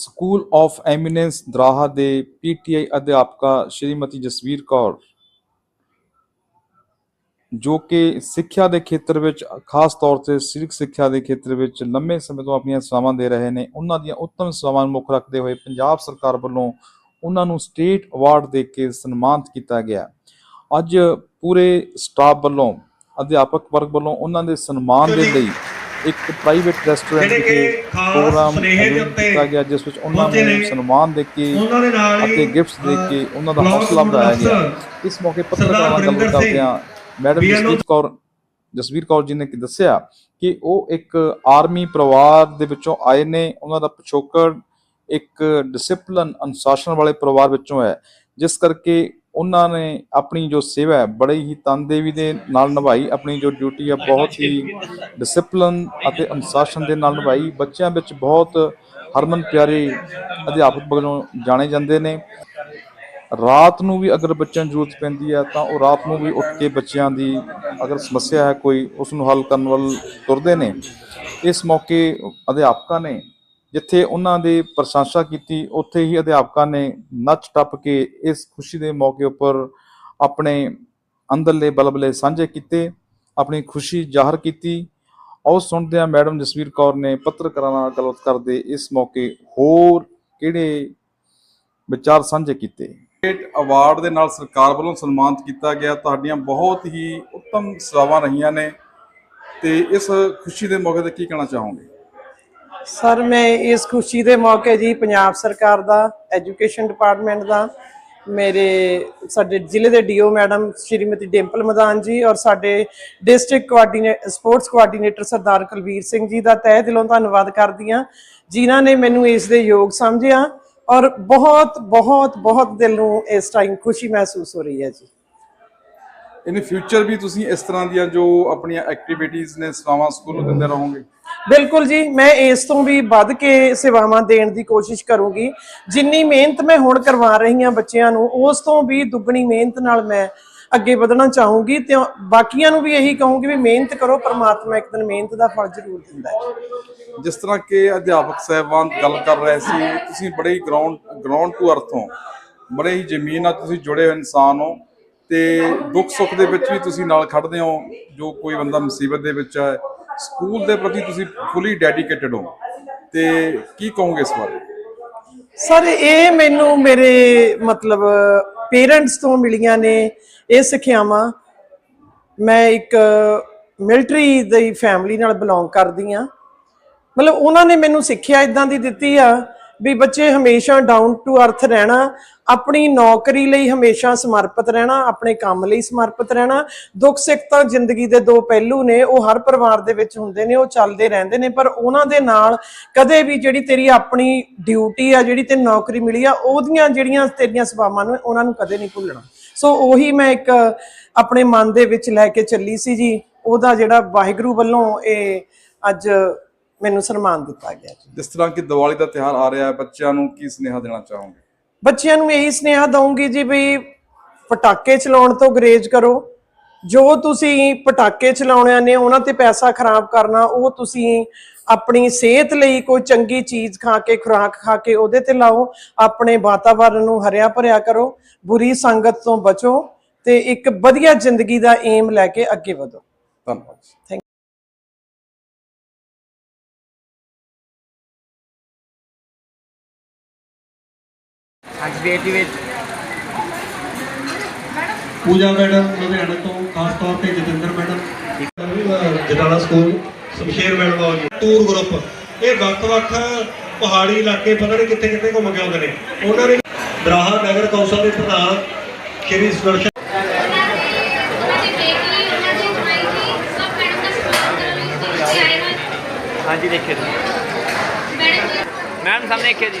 School of eminence Doraha ਦੇ PTI ਅਧਿਆਪਕਾ ਸ਼੍ਰੀਮਤੀ ਜਸਵੀਰ ਕੌਰ ਜੋ ਕਿ ਸਿੱਖਿਆ ਦੇ ਖੇਤਰ ਵਿੱਚ ਖਾਸ ਤੌਰ ਤੇ ਸਰੀਰਕ ਸਿੱਖਿਆ ਦੇ ਖੇਤਰ ਵਿੱਚ ਲੰਮੇ ਸਮੇਂ ਤੋਂ ਆਪਣੀਆਂ ਸੇਵਾਵਾਂ ਦੇ ਰਹੇ ਨੇ। ਉਹਨਾਂ ਦੀਆਂ ਉੱਤਮ ਸੇਵਾਵਾਂ ਨੂੰ ਮੁੱਖ ਰੱਖਦੇ ਹੋਏ ਪੰਜਾਬ ਸਰਕਾਰ ਵੱਲੋਂ ਉਹਨਾਂ ਨੂੰ ਸਟੇਟ ਅਵਾਰਡ ਦੇ ਕੇ ਸਨਮਾਨਿਤ ਕੀਤਾ ਗਿਆ। ਅੱਜ ਪੂਰੇ ਸਟਾਫ ਵੱਲੋਂ ਅਧਿਆਪਕ ਵਰਗ ਵੱਲੋਂ ਉਹਨਾਂ ਦੇ ਸਨਮਾਨ ਦੇ ਲਈ ਇੱਕ ਪ੍ਰਾਈਵੇਟ ਰੈਸਟੋਰੈਂਟ ਪ੍ਰੋਗਰਾਮ ਦੇ ਉੱਤੇ ਕੀਤਾ ਗਿਆ ਜਿਸ ਵਿੱਚ ਉਹਨਾਂ ਨੂੰ। ਸਨਮਾਨ ਦੇ ਕੇ ਅਤੇ ਗਿਫਟਸ ਦੇ ਕੇ ਉਹਨਾਂ ਦਾ ਹੌਸਲਾ ਵਧਾਇਆ ਗਿਆ। ਇਸ ਮੌਕੇ ਪੱਤਰਕਾਰਾਂ ਨਾਲ ਗੱਲਬਾਤ ਕਰਦਿਆਂ ਮੈਡਮ ਜਸਵੀਰ ਕੌਰ ਜਸਵੀਰ ਕੌਰ ਜੀ ਨੇ ਕੀ ਦੱਸਿਆ ਕਿ ਉਹ ਇੱਕ ਆਰਮੀ ਪਰਿਵਾਰ ਦੇ ਵਿੱਚੋਂ ਆਏ ਨੇ। ਉਹਨਾਂ ਦਾ ਪਿਛੋਕੜ ਇੱਕ ਡਿਸਪਲਿਨ ਅਨੁਸ਼ਾਸਨ ਵਾਲੇ ਪਰਿਵਾਰ ਵਿੱਚੋਂ ਹੈ। ਜਿਸ ਕਰਕੇ ਉਹਨਾਂ ਨੇ ਆਪਣੀ ਜੋ ਸੇਵਾ ਹੈ, ਬੜੇ ਹੀ ਤਨਦੇਵੀ ਦੇ ਨਾਲ ਨਿਭਾਈ, ਆਪਣੀ ਜੋ ਡਿਊਟੀ ਹੈ, ਬਹੁਤ ਹੀ ਡਿਸਪਲਨ ਅਤੇ ਅਨੁਸ਼ਾਸਨ ਦੇ ਨਾਲ ਨਿਭਾਈ। ਬੱਚਿਆਂ ਵਿੱਚ ਬਹੁਤ ਹਰਮਨ ਪਿਆਰੇ ਅਧਿਆਪਕ ਵਜੋਂ ਜਾਣੇ ਜਾਂਦੇ ਨੇ। ਰਾਤ ਨੂੰ ਵੀ ਅਗਰ ਬੱਚਿਆਂ ਨੂੰ ਜ਼ਰੂਰਤ ਪੈਂਦੀ ਹੈ, ਤਾਂ ਉਹ ਰਾਤ ਨੂੰ ਵੀ ਉੱਠ ਕੇ ਬੱਚਿਆਂ ਦੀ ਅਗਰ ਸਮੱਸਿਆ ਹੈ, ਕੋਈ ਉਸ ਨੂੰ ਹੱਲ ਕਰਨ ਵੱਲ ਤੁਰਦੇ ਨੇ। ਇਸ ਮੌਕੇ ਅਧਿਆਪਕਾਂ ਨੇ ਜਿੱਥੇ ਉਹਨਾਂ ਦੀ ਪ੍ਰਸ਼ੰਸਾ ਕੀਤੀ, ਉੱਥੇ ਹੀ ਅਧਿਆਪਕਾਂ ਨੇ ਨੱਚ ਟੱਪ ਕੇ ਇਸ ਖੁਸ਼ੀ ਦੇ ਮੌਕੇ ਉੱਪਰ ਆਪਣੇ ਅੰਦਰਲੇ ਬਲਬਲੇ ਸਾਂਝੇ ਕੀਤੇ, ਆਪਣੀ ਖੁਸ਼ੀ ਜ਼ਾਹਰ ਕੀਤੀ। ਆਓ ਸੁਣਦੇ ਹਾਂ ਮੈਡਮ ਜਸਵੀਰ ਕੌਰ ਨੇ ਪੱਤਰਕਾਰਾਂ ਨਾਲ ਗੱਲਬਾਤ ਕਰਦੇ ਇਸ ਮੌਕੇ ਹੋਰ ਕਿਹੜੇ ਵਿਚਾਰ ਸਾਂਝੇ ਕੀਤੇ? ਸਟੇਟ ਅਵਾਰਡ ਦੇ ਨਾਲ ਸਰਕਾਰ ਵੱਲੋਂ ਸਨਮਾਨਿਤ ਕੀਤਾ ਗਿਆ। ਤੁਹਾਡੀਆਂ ਬਹੁਤ ਹੀ ਉੱਤਮ ਸੇਵਾਵਾਂ ਰਹੀਆਂ ਨੇ। ਤੇ ਇਸ ਖੁਸ਼ੀ ਦੇ ਮੌਕੇ ਤੇ ਕੀ ਕਹਿਣਾ ਚਾਹੋਗੇ? ਸਰ, ਮੈਂ ਇਸ ਖੁਸ਼ੀ ਦੇ ਮੌਕੇ ਜੀ ਪੰਜਾਬ ਸਰਕਾਰ ਦਾ, ਐਜੂਕੇਸ਼ਨ ਡਿਪਾਰਟਮੈਂਟ ਦਾ, ਮੇਰੇ ਸਾਡੇ ਜ਼ਿਲ੍ਹੇ ਦੇ ਡੀਓ ਮੈਡਮ ਸ਼੍ਰੀਮਤੀ ਡਿੰਪਲ ਮਦਾਨ ਜੀ ਔਰ ਸਾਡੇ district coordinator sports coordinator Sardar Kulvir Singh ji ਦਾ ਤਹਿ ਦਿਲੋਂ ਧੰਨਵਾਦ ਕਰਦੀ ਹਾਂ, ਜਿਨ੍ਹਾਂ ਨੇ ਮੈਨੂੰ ਇਸ ਦੇ ਯੋਗ ਸਮਝਿਆ ਔਰ ਬਹੁਤ ਬਹੁਤ ਬਹੁਤ ਦਿਲ ਨੂੰ ਇਸ ਟਾਈਮ ਖੁਸ਼ੀ ਮਹਿਸੂਸ ਹੋ ਰਹੀ ਹੈ ਜੀ। ਇਨ ਫਿਊਚਰ ਵੀ ਤੁਸੀਂ ਇਸ ਤਰ੍ਹਾਂ ਦੀਆਂ ਜੋ ਆਪਣੀਆਂ ਐਕਟੀਵਿਟੀਆਂ ਨੇ ਸੇਵਾਵਾਂ ਸਕੂਲ ਨੂੰ ਦਿੰਦੇ ਰਹੋਗੇ? ਬਿਲਕੁਲ ਜੀ ਮੈਂ ਇਸ ਤੋਂ ਵੀ ਵੱਧ ਕੇ ਸੇਵਾਵਾਂ ਦੇਣ ਦੀ ਕੋਸ਼ਿਸ਼ ਕਰੂੰਗੀ। ਜਿੰਨੀ ਮਿਹਨਤ ਮੈਂ ਹੁਣ ਕਰਵਾ ਰਹੀ ਹਾਂ ਬੱਚਿਆਂ ਨੂੰ ਉਸ ਤੋਂ ਵੀ ਦੁੱਗਣੀ ਮਿਹਨਤ ਨਾਲ ਮੈਂ ਅੱਗੇ ਵਧਣਾ ਚਾਹੂੰਗੀ ਤੇ ਬਾਕੀਆਂ ਨੂੰ ਵੀ ਇਹੀ ਕਹੂੰਗੀ ਵੀ ਮਿਹਨਤ ਕਰੋ ਪ੍ਰਮਾਤਮਾ ਇੱਕ ਦਿਨ ਮਿਹਨਤ ਦਾ ਫਲ ਜ਼ਰੂਰ ਦਿੰਦਾ ਹੈ। ਜਿਸ ਤਰ੍ਹਾਂ ਕਿ ਅਧਿਆਪਕ ਸਾਹਿਬਾਨ ਗੱਲ ਕਰ ਰਹੇ ਸੀ ਤੁਸੀਂ ਬੜੇ ਹੀ ਗਰਾਊਂਡ ਗਰਾਊਂਡ ਟੂ ਅਰਥ ਹੋ ਬੜੇ ਹੀ ਜ਼ਮੀਨ ਨਾਲ ਤੁਸੀਂ ਜੁੜੇ ਹੋਏ ਇਨਸਾਨ ਹੋ। ਤੇ ਦੁੱਖ ਸੁੱਖ ਦੇ ਵਿੱਚ ਵੀ ਤੁਸੀਂ ਨਾਲ ਖੜਦੇ ਹੋ, ਜੋ ਕੋਈ ਬੰਦਾ ਮੁਸੀਬਤ ਦੇ ਵਿੱਚ ਹੈ ਸਕੂਲ ਦੇ ਪ੍ਰਤੀ ਤੁਸੀਂ ਫੁੱਲੀ ਡੈਡੀਕੇਟਡ ਹੋ। ਤੇ ਕੀ ਕਹੋਗੇ ਇਸ ਬਾਰੇ? ਸਰ, ਇਹ ਮੈਨੂੰ ਮੇਰੇ ਮਤਲਬ ਪੇਰੈਂਟਸ ਤੋਂ ਮਿਲੀਆਂ ਨੇ ਇਹ ਸਿੱਖਿਆਵਾਂ। ਮੈਂ ਇੱਕ ਮਿਲਟਰੀ ਦੀ ਫੈਮਿਲੀ ਨਾਲ ਬਿਲੋਂਗ ਕਰਦੀ ਆ ਮਤਲਬ ਉਹਨਾਂ ਨੇ ਮੈਨੂੰ ਸਿੱਖਿਆ ਇਦਾਂ ਦੀ ਦਿੱਤੀ ਆ ਵੀ ਬੱਚੇ ਹਮੇਸ਼ਾ ਡਾਊਨ ਟੂ ਅਰਥ ਰਹਿਣਾ, ਆਪਣੀ ਨੌਕਰੀ ਲਈ ਹਮੇਸ਼ਾ ਸਮਰਪਿਤ ਰਹਿਣਾ, ਆਪਣੇ ਕੰਮ ਲਈ ਸਮਰਪਿਤ ਰਹਿਣਾ, ਦੁੱਖ ਸਿੱਖ ਤਾਂ ਜ਼ਿੰਦਗੀ ਦੇ ਦੋ ਪਹਿਲੂ ਨੇ, ਉਹ ਹਰ ਪਰਿਵਾਰ ਦੇ ਵਿੱਚ ਹੁੰਦੇ ਨੇ, ਉਹ ਚੱਲਦੇ ਰਹਿੰਦੇ ਨੇ, ਪਰ ਉਹਨਾਂ ਦੇ ਨਾਲ ਕਦੇ ਵੀ ਜਿਹੜੀ ਤੇਰੀ ਆਪਣੀ ਡਿਊਟੀ ਆ, ਜਿਹੜੀ ਤੇ ਨੌਕਰੀ ਮਿਲੀ ਆ, ਉਹਦੀਆਂ ਜਿਹੜੀਆਂ ਤੇਰੀਆਂ ਸੇਵਾਵਾਂ ਨੂੰ, ਉਹਨਾਂ ਨੂੰ ਕਦੇ ਨਹੀਂ ਭੁੱਲਣਾ। ਸੋ ਉਹੀ ਮੈਂ ਇੱਕ ਆਪਣੇ ਮਨ ਦੇ ਵਿੱਚ ਲੈ ਕੇ ਚੱਲੀ ਸੀ ਜੀ, ਉਹਦਾ ਜਿਹੜਾ ਵਾਹਿਗੁਰੂ ਵੱਲੋਂ ਇਹ ਅੱਜ ਮੈਨੂੰ ਸਨਮਾਨ ਦਿੱਤਾ ਗਿਆ ਜੀ। ਜਿਸ ਤਰ੍ਹਾਂ ਕਿ ਦੀਵਾਲੀ ਦਾ ਤਿਉਹਾਰ ਆ ਰਿਹਾ ਹੈ ਬੱਚਿਆਂ ਨੂੰ ਕੀ ਸੁਨੇਹਾ ਦੇਣਾ ਚਾਹੋਗੇ? ਬੱਚਿਆਂ ਨੂੰ ਇਹੀ ਸੁਨੇਹਾ ਦਊਂਗੀ ਜੀ ਵੀ ਪਟਾਕੇ ਚਲਾਉਣ ਤੋਂ ਗਰੇਜ ਕਰੋ। ਜੋ ਤੁਸੀਂ ਪਟਾਕੇ ਚਲਾਉਣਿਆਂ ਨੇ ਉਹਨਾਂ ਤੇ ਪੈਸਾ ਖਰਾਬ ਕਰਨਾ ਉਹ ਤੁਸੀਂ ਆਪਣੀ ਸਿਹਤ ਲਈ ਕੋਈ ਚੰਗੀ ਚੀਜ਼ ਖਾ ਕੇ ਖੁਰਾਕ ਖਾ ਕੇ ਉਹਦੇ ਤੇ ਲਾਓ। ਆਪਣੇ ਵਾਤਾਵਰਣ ਨੂੰ ਹਰਿਆ ਭਰਿਆ ਕਰੋ ਬੁਰੀ ਸੰਗਤ ਤੋਂ ਬਚੋ ਤੇ ਇੱਕ ਵਧੀਆ ਜ਼ਿੰਦਗੀ ਦਾ ਏਮ ਲੈ ਕੇ ਅੱਗੇ ਵਧੋ। ਧੰਨਵਾਦ ਜੀ। ਥੈਂਕ ਦੀ ਦੇ ਵਿੱਚ ਪੂਜਾ ਮੈਡਮ ਲੁਧਿਆਣਾ ਤੋਂ ਖਾਸ ਤੌਰ ਤੇ Jatinder madam. Jatala school Shamsher madam ji. Tour group. ਇਹ ਵੱਖ-ਵੱਖ ਪਹਾੜੀ ਇਲਾਕੇ ਪਤਾ ਨਹੀਂ ਕਿੱਥੇ ਕਿੱਥੇ ਘੁੰਮ ਕੇ ਆਉਂਦੇ ਨੇ। ਉਹਨਾਂ ਨੇ ਦਰਾਹਾ ਨਗਰ ਕੌਂਸਲ ਦੇ ਪ੍ਰਧਾਨ ਸ਼੍ਰੀ ਸੁਦਰਸ਼ਨ ਹਾਂਜੀ ਦੇਖਿਓ ਜੀ। ਮੈਮ ਸਾਹਮਣੇ ਦੇਖਿਓ ਜੀ।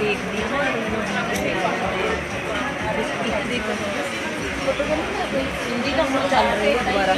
ਦੇਖਦੀ ਹਾਂ ਇੱਕ ਦੇ ਫੋਟੋ ਕਰਨਾ ਕੋਈ ਹਿੰਦੀ ਦਾ ਮੋਡ ਚੱਲ ਰਿਹਾ ਦੁਬਾਰਾ।